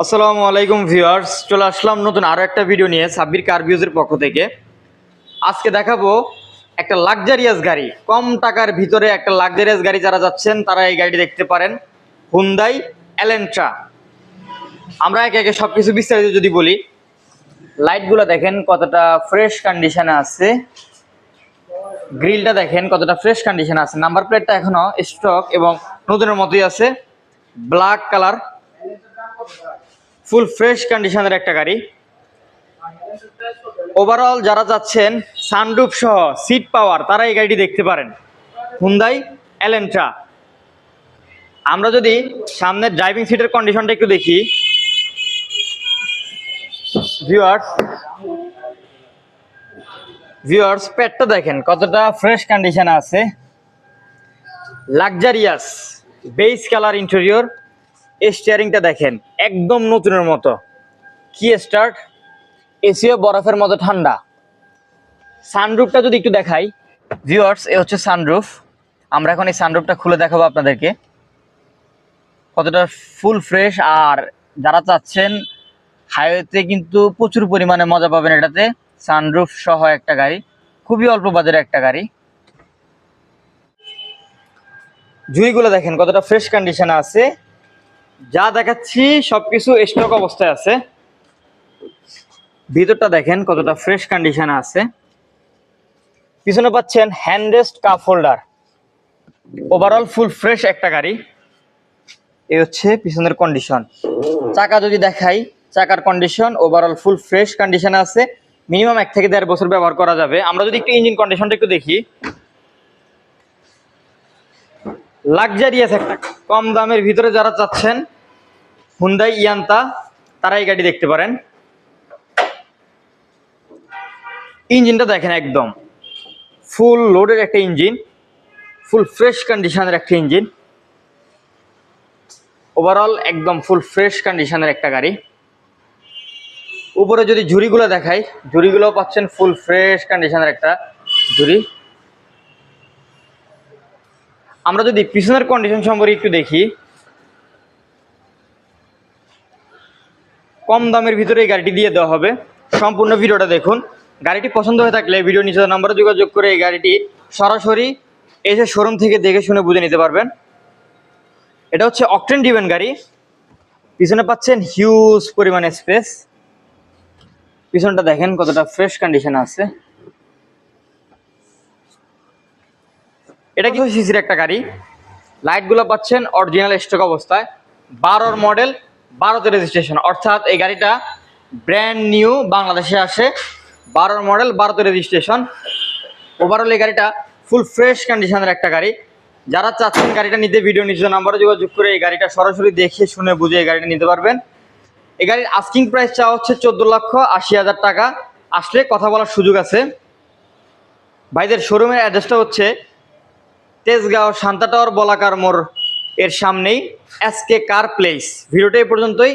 আসসালামু আলাইকুম ভিউয়ার্স, চলে আসলাম নতুন আরও একটা ভিডিও নিয়ে সাব্বির কার ভিউজের পক্ষ থেকে। আজকে দেখাবো একটা লাক্সারিয়াস গাড়ি। কম টাকার ভিতরে একটা লাক্সারিয়াস গাড়ি যারা যাচ্ছেন, তারা এই গাড়িটি দেখতে পারেন। হুন্দাই অ্যালেন্ট্রা আমরা একে একে সব কিছু বিস্তারিত যদি বলি লাইটগুলো দেখেন কতটা ফ্রেশ কন্ডিশনে আছে। গ্রিলটা দেখেন কতটা ফ্রেশ কন্ডিশনে আছে। নাম্বার প্লেটটা এখনও স্টক এবং নতুনের মতোই আছে। ব্ল্যাক কালার ফুল ফ্রেশ কন্ডিশনের একটা গাড়ি। ওভারঅল যারা যাচ্ছেন সানরুফ সহ সিট পাওয়ার তারা এই গাড়িটি দেখতে পারেন। হুন্দাই এলেন্ট্রা আমরা যদি সামনের ড্রাইভিং সিটের কন্ডিশনটা একটু দেখি। ভিউয়ার্স ভিউয়ার্স পেটটা দেখেন, কতটা ফ্রেশ কন্ডিশনে আছে। লাক্সারিয়াস বেস কালার ইন্টেরিয়র স্টিয়ারিংটা দেখেন, একদম নতুনের মতো। কি স্টার্ট এসিও বরফের মতো ঠান্ডা। সানরুফটা যদি একটু দেখাই। ভিউয়ার্স এ হচ্ছে সানরুফ আমরা এখন এই সানরুফটা খুলে দেখাবো আপনাদেরকে। কতটা ফুল ফ্রেশ আর যারা চাচ্ছেন হাইওয়েতে কিন্তু প্রচুর পরিমাণে মজা পাবেন এটাতে। সানরুফ সহ একটা গাড়ি, খুবই অল্প বাজারে একটা গাড়ি। ঝুড়িগুলো দেখেন কতটা ফ্রেশ কন্ডিশনে আছে। যা দেখাচ্ছি সবকিছু স্টক অবস্থায় আছে। ভিতরটা দেখেন কতটা ফ্রেশ কন্ডিশনে আছে। পিছনে পাচ্ছেন handrest cup holder overall full fresh একটা গাড়ি। এই হচ্ছে পিছনের কন্ডিশন চাকা যদি দেখাই, চাকার কন্ডিশন ওভারঅল ফুল ফ্রেশ কন্ডিশনে আছে। মিনিমাম এক থেকে দেড় বছর ব্যবহার করা যাবে। আমরা যদি একটু ইঞ্জিন কন্ডিশনটা একটু দেখি। লাক্সারিয়াস একটা। কম দামের ভিতরে যারা চাচ্ছেন হুন্দাই ইয়ান্তা তারা এই গাড়ি দেখতে পারেন। ইঞ্জিনটা দেখেন একদম। ফুল লোডের একটা ইঞ্জিন ফুল ফ্রেশ কন্ডিশনের একটা ইঞ্জিন ওভারঅল একদম ফুল ফ্রেশ কন্ডিশনের একটা গাড়ি। উপরে যদি ঝুড়িগুলো দেখাই ঝুড়িগুলো পাচ্ছেন ফুল ফ্রেশ কন্ডিশনের একটা ঝুড়ি। আমরা যদি পিছনের কন্ডিশন সম্পর্কে একটু দেখি, কম দামের ভিতরে এই গাড়িটি দিয়ে দেওয়া হবে। সম্পূর্ণ ভিডিওটা দেখুন। গাড়িটি পছন্দ হয়ে থাকলে ভিডিও নিচে নাম্বারে যোগাযোগ করে এই গাড়িটি সরাসরি এসে শোরুম থেকে দেখে শুনে বুঝে নিতে পারবেন। এটা হচ্ছে অকটেন ডিভেন গাড়ি। পিছনে পাচ্ছেন হিউজ পরিমাণে স্পেস পিছনটা দেখেন কতটা ফ্রেশ কন্ডিশন আছে। এটা কিন্তু সিসির একটা গাড়ি। লাইটগুলো পাচ্ছেন অরিজিনাল স্টক অবস্থায়। বারোর মডেল বারোতে রেজিস্ট্রেশন অর্থাৎ এই গাড়িটা ব্র্যান্ড নিউ বাংলাদেশে আসে। বারোর মডেল বারোতে রেজিস্ট্রেশন ওভারঅল এই গাড়িটা ফুল ফ্রেশ কন্ডিশনের একটা গাড়ি। যারা চাচ্ছেন গাড়িটা নিতে ভিডিও নিচে নাম্বারে যোগাযোগ করে এই গাড়িটা সরাসরি দেখে শুনে বুঝে এই গাড়িটা নিতে পারবেন। এই গাড়ির আস্কিং প্রাইস চাওয়া হচ্ছে চোদ্দ লক্ষ আশি হাজার টাকা। আসলে কথা বলার সুযোগ আছে। ভাইদের শোরুমের অ্যাড্রেসটা হচ্ছে তেজগাঁও শান্তা টাওয়ার বলাকার মোড় এর সামনেই এসকে কার প্লেস। ভিডিওটা এই পর্যন্তই।